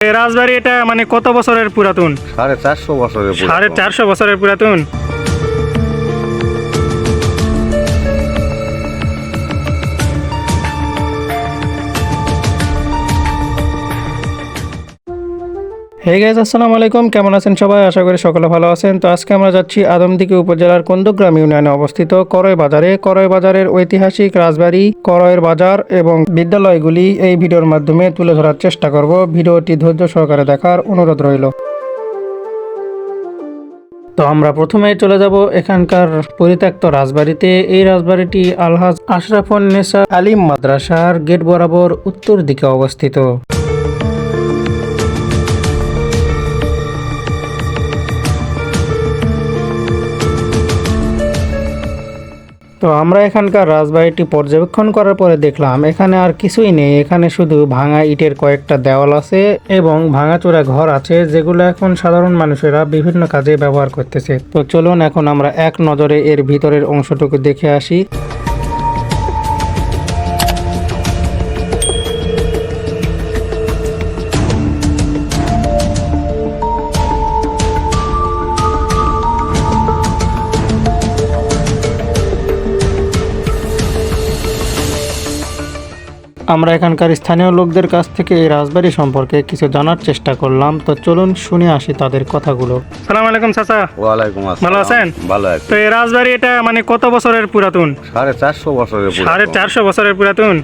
রাজবাড়ি এটা মানে কত বছরের পুরাতন সাড়ে চারশো বছরের পুরাতন। সাড়ে চারশো বছরের পুরাতন হে গাইজ আসসালামু আলাইকুম। কেমন আছেন সবাই? আশা করি সকলে ভালো আছেন। তো আজকে আমরা যাচ্ছি আদমদিঘি উপজেলার কন্দগ্রাম ইউনিয়নে অবস্থিত করয় বাজারে। করয় বাজারের ঐতিহাসিক রাজবাড়ি, করয়ের বাজার এবং বিদ্যালয়গুলি এই ভিডিওর মাধ্যমে তুলে ধরার চেষ্টা করব। ভিডিওটি ধৈর্য সহকারে দেখার অনুরোধ রইল। তো আমরা প্রথমে চলে যাব এখানকার পরিত্যক্ত রাজবাড়িতে। এই রাজবাড়িটি আলহাজ আশরাফুন নেসা আলিম মাদ্রাসার গেট বরাবর উত্তর দিকে অবস্থিত। তো আমরা এখানকার রাজবাড়িটি পর্যবেক্ষণ করার পরে দেখলাম, এখানে আর কিছুই নেই। এখানে শুধু ভাঙা ইটের কয়েকটা দেওয়াল আছে এবং ভাঙাচোরা ঘর আছে, যেগুলো এখন সাধারণ মানুষেরা বিভিন্ন কাজে ব্যবহার করতেছে। তো চলুন এখন আমরা এক নজরে এর ভিতরের অংশটুকু দেখে আসি। আমরা এখানকার স্থানীয় লোকদের কাছ থেকে এই রাজবাড়ি সম্পর্কে কিছু জানার চেষ্টা করলাম। তো চলুন শুনে আসি তাদের কথাগুলো। সালাম আলাইকুম চাচা। ওয়ালাইকুম আসসালাম। ভালো আছেন? ভালো আছি। তো এই রাজবাড়ি এটা মানে কত বছরের পুরাতন? সাড়ে চারশো বছরের পুরাতন। সাড়ে চারশো বছরের পুরাতন?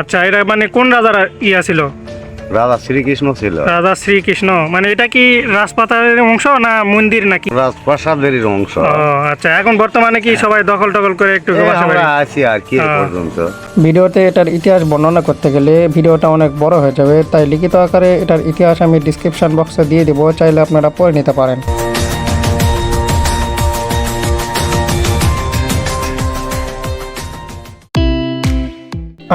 আচ্ছা এটা মানে কোন রাজার ইয়া ছিল? রাজা শ্রীকৃষ্ণ ছিল। রাজা শ্রীকৃষ্ণ মানে এটা কি রাজপাতারের অংশ না মন্দির নাকি? রাজপ্রাসাদের অংশ। ও আচ্ছা এখন বর্তমানে কি সবাই দখল টখল করে একটু? আছি আর কি হ্যাঁ। পর্যন্ত। ভিডিওতে এটার ইতিহাস বর্ণনা করতে গেলে ভিডিওটা অনেক বড় হয়ে যাবে তাই লিখিত আকারে এটার ইতিহাস আমি ডিসক্রিপশন বক্সে দিয়ে দেবো চাইলে আপনারা পড়ে নিতে পারেন।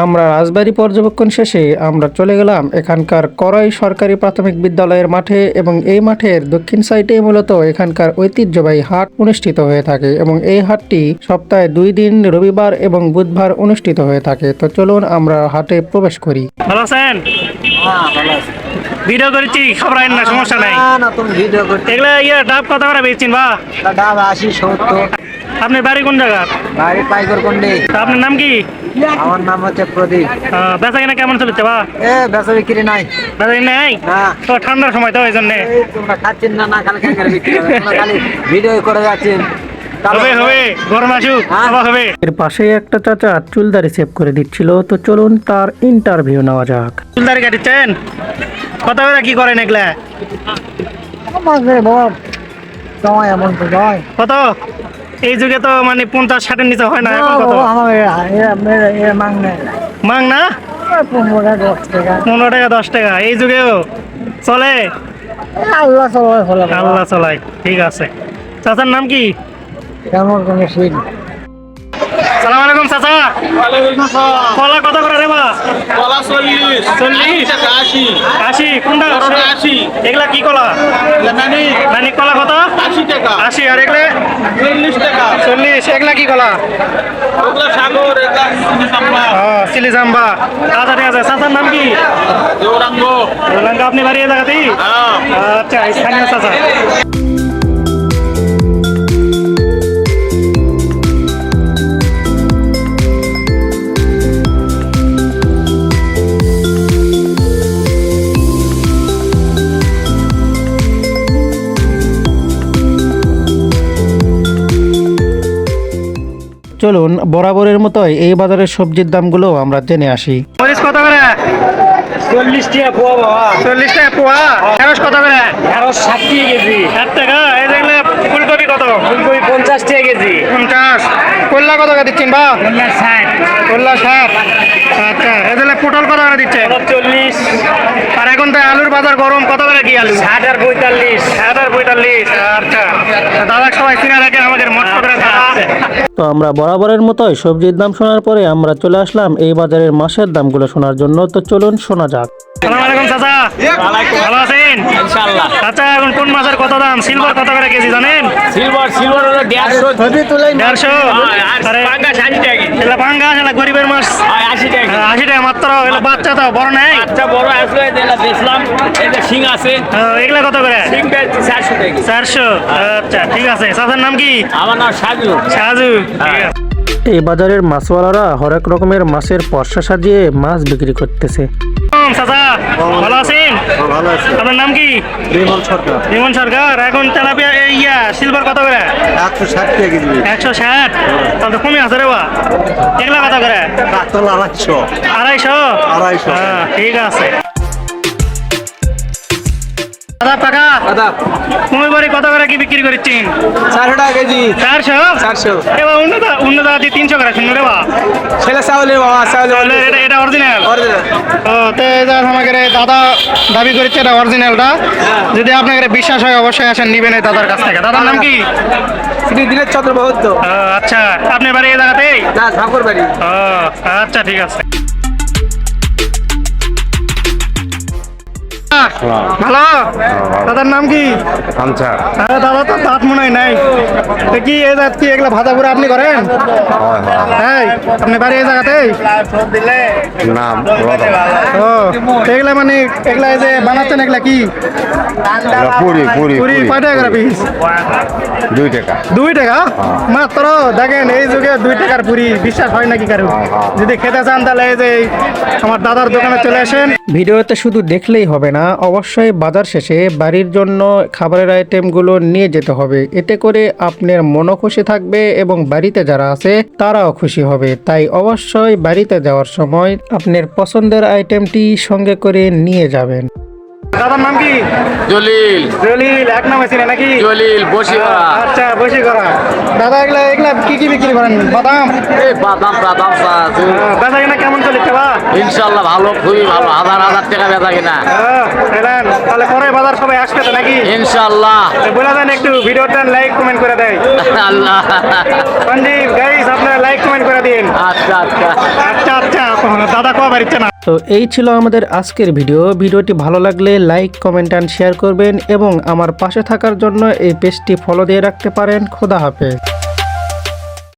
আমরা রাজবাড়ি পর্যবেক্ষণ শেষে আমরা চলে গেলাম এখানকার করাই সরকারি প্রাথমিক বিদ্যালয়ের মাঠে এবং এই মাঠের দক্ষিণ সাইডে মূলত এখানকার ঐতিহ্যবাহী হাট অনুষ্ঠিত হয়ে থাকে এবং এই হাটটি সপ্তাহে দুই দিন রবিবার এবং বুধবার অনুষ্ঠিত হয়ে থাকে। তো চলুন আমরা হাটে প্রবেশ করি। ভালো আছেন? ভিডিও করেছি খবর আইন না সমস্যা নাই। না না তুমি ভিডিও করতে এগুলা ইয়া ডাব কত করে বেচছেন বা? ডাব আপনার বাড়ি কোন জায়গা? বাড়ি পাইকর কোনডে আপনার নাম কি? আমার নাম হচ্ছে প্রদীপ। বেচা কিনা কেমন চলেছে বা? এ বেচা বিক্রি নাই। বেচা কিনা নাই? তো ঠান্ডার সময় তো ওই জন্য এই তোমরা খাচ্ছেন না না কালকে বিক্রি খালি ভিডিও করে যাচ্ছেন। হ্যাঁ। আবার হবে। এর পাশেই একটা চাচা চুলদারি সেভ করে দিচ্ছিল তো চলুন তার ইন্টারভিউ নেওয়া যাক। চুলদারি কাটিচ্ছেন? কি করেন এগুলা? কত? এই যুগে তো মানে পঞ্চাশ ষাটের নিচে হয় না এখন কত? মাং না? পনেরো টাকা দশ টাকা। এই যুগেও চলে? আল্লাহ চলায় ফলে আল্লাহ চলাই ঠিক আছে। চাচার নাম কি? সালাম আলাইকুম চাচা কলা কত করে রে বা কলা চল্লিশ। চল্লিশ? টাকা আশি। আশি কোনটা? আশি। এগুলা কি কলা? লেমনি মানে কলা কত? আশি টাকা। আশি আর এগুলা? চল্লিশ টাকা। চল্লিশ এগুলা কি কলা? ওগুলা সাগর চিলি জাম্বা আচ্ছা ঠিক আছে। চাচার নাম কি? গৌরাঙ্গ রোলাঙ্গা আপনি বাড়ি হ্যাঁ। আচ্ছা স্থানীয় চাচা। চলুন বরাবরের মতোই এই বাজারের সবজির দামগুলো আমরা জেনে আসি। মরিচ কত করে? চল্লিশ টাকা পোয়া বাবা। চল্লিশ টাকা পোয়া? ঢেঁড়স কত করে? ঢেঁড়স ষাট টাকা কেজি। ষাট টাকা? এই দেখলে ফুলকপি কত? ফুলকপি পঞ্চাশ টাকা কেজি। পঞ্চাশ। কল্লা কত করে দিচ্ছেন বা ষাট। ষাট। আচ্ছা এই দেখলে পটল কত করে দিচ্ছে? চল্লিশ। আর এখন তো আলুর বাজার গরম কত করে কি আলু? ষাট আর পঁয়তাল্লিশ। ষাট আর পঁয়তাল্লিশ আচ্ছা। দাদা সবাই আমাদের মত করে তো আমরা বরাবরের মতোই সবজির দাম শোনার পরে আমরা চলে আসলাম এই বাজারের মাসের দামগুলো শোনার জন্য। তো চলুন শোনা যাক। ভালো আছেন? ইনশাআল্লাহ। চাচা এখন কোন মাছের কত দাম? সিলভার কত করে কেজি জানেন? সিলভার সিলভার হলো দেড়শো। দেড়শো? আর পাঙ্গাস আশি টাকা কেজি। পাঙ্গা এগুলা গরিবের মাছ। টাকা টাকা মাত্র এগুলো বাচ্চা তো বড় নাই? আচ্ছা বড় আসলে এটা বেচলাম এটা শিং আছে। এগুলা কত করে? শিং বেচছি চারশো টাকা কেজি। চারশো। আচ্ছা ঠিক আছে। চাচার নাম কি? আমার নাম সাজু সাজু। ঠিক আছে এই বাজারের মাছওয়ালারা হরেক রকমের মাছের পর্সা সাজিয়ে মাছ বিক্রি করতেছে। চাচা ভালো আছেন? আপনার নাম কি? বিমল সরকার। বিমন সরকার এখন তেলাপিয়া ইয়া সিলভার কত করে? একশো ষাট টাকা কেজি। একশো ষাট? তাহলে তো কমে আছে রে বা। এগুলা কত করে? আড়াইশো। আড়াইশো? আড়াইশো। হ্যাঁ, ঠিক আছে। দাদা টাকা দাদা কুমির বাড়ি কত করে কি বিক্রি করছেন চারশো টাকা কেজি। চারশো? চারশো। এবার অন্য দা- অন্য দাদি তিনশো করে শুনুন বা ছেলে চাউলের বাবা এটা এটা অরিজিনাল অরিজিনাল ও তো যে আমাকে দাদা দাবি করেছে এটা অরিজিনালটা যদি আপনাকে বিশ্বাস হয় অবশ্যই আসেন নিবেন এই দাদার কাছ থেকে। দাদার নাম কি? শ্রী দিনের চন্দ্র বহুত আচ্ছা। আপনি বাড়ি এই জায়গাতেই? না ঠাকুর বাড়ি। ও আচ্ছা ঠিক আছে। ভালো? দাদার নাম কি? আচ্ছা আরে দাদা তো দাঁত মনে হয় নাই। তো কি এই দাঁত কি এগুলা ভাজা পুরা আপনি করেন? হ্যাঁ আপনি বাড়ি এই জায়গাতেই নাম ও এগুলা মানে এগুলা এই যে বানাচ্ছেন এগুলা কি? পুরি পুরি পুরি কয় টাকা করে পিস দুই টাকা। দুই টাকা? মাত্র দেখেন এই যুগে দুই টাকার পুরি বিশ্বাস হয় নাকি কারও? যদি খেতে চান তাহলে এই যে আমার দাদার দোকানে চলে আসেন। ভিডিওতে শুধু দেখলেই হবে না অবশ্যই বাজার শেষে বাড়ির জন্য খাবারের আইটেমগুলো নিয়ে যেতে হবে। এতে করে আপনার মনও খুশি থাকবে এবং বাড়িতে যারা আছে তারাও খুশি হবে। তাই অবশ্যই বাড়িতে যাওয়ার সময় আপনার পছন্দের আইটেমটি সঙ্গে করে নিয়ে যাবেন। দাদার নাম কি? জলিল। জলিল এক নামে ছিলেন নাকি? জলিল বসি আচ্ছা বসে করা দাদা এগুলা এগুলা কি কি বিক্রি করেন? বাদাম? এই বাদাম বাদাম আহ, বেচা কিনা কেমন চলেছে বা ভালো খুবই ভালো। হাজার হাজার টাকা বেচা কিনা। আহ, তাহলে পরে বাজার সবাই আসবে তো নাকি? ইনশাল্লাহ তো বলে দেন একটু ভিডিওটা লাইক কমেন্ট করে দেয়। আল্লাহ। সঞ্জীব গাইস আপনারা লাইক কমেন্ট করে দিন। আচ্ছা আচ্ছা। আচ্ছা আচ্ছা দাদা কবে বাড়িতে না। তো এই ছিল আমাদের আজকের ভিডিও। ভিডিওটি ভালো লাগলে লাইক কমেন্ট অ্যান্ড শেয়ার করবেন এবং আমার পাশে থাকার জন্য এই পেজটি ফলো দিয়ে রাখতে পারেন। খোদা হাফেজ।